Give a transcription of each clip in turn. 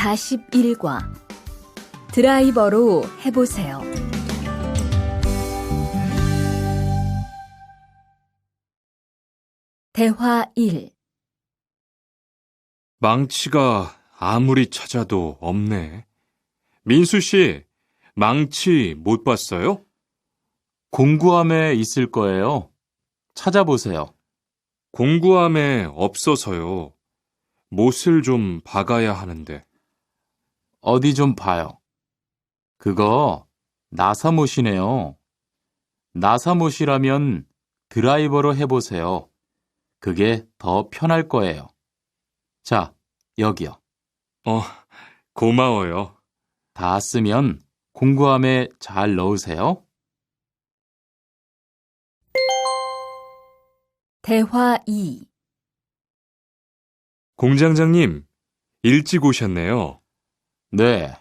41과 드라이버로 해보세요. 대화 1. 망치가 아무리 찾아도 없네. 민수 씨, 망치 못 봤어요? 공구함에 있을 거예요. 찾아보세요. 공구함에 없어서요. 못을 좀 박아야 하는데. 어디 좀 봐요. 그거 나사못이네요. 나사못이라면 드라이버로 해보세요. 그게 더 편할 거예요. 자, 여기요. 어, 고마워요. 다 쓰면 공구함에 잘 넣으세요. 대화 2. 공장장님, 일찍 오셨네요. 네.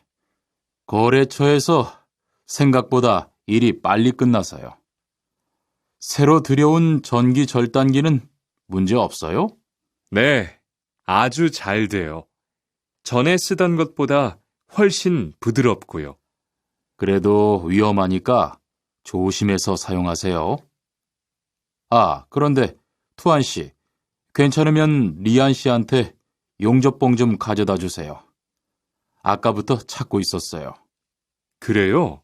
거래처에서 생각보다 일이 빨리 끝나서요. 새로 들여온 전기 절단기는 문제 없어요? 네, 아주 잘 돼요. 전에 쓰던 것보다 훨씬 부드럽고요. 그래도 위험하니까 조심해서 사용하세요. 아, 그런데 투안 씨, 괜찮으면 리안 씨한테 용접봉 좀 가져다 주세요. 아까부터 찾고 있었어요. 그래요?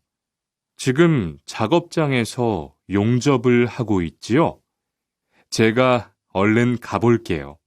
지금 작업장에서 용접을 하고 있지요? 제가 얼른 가볼게요.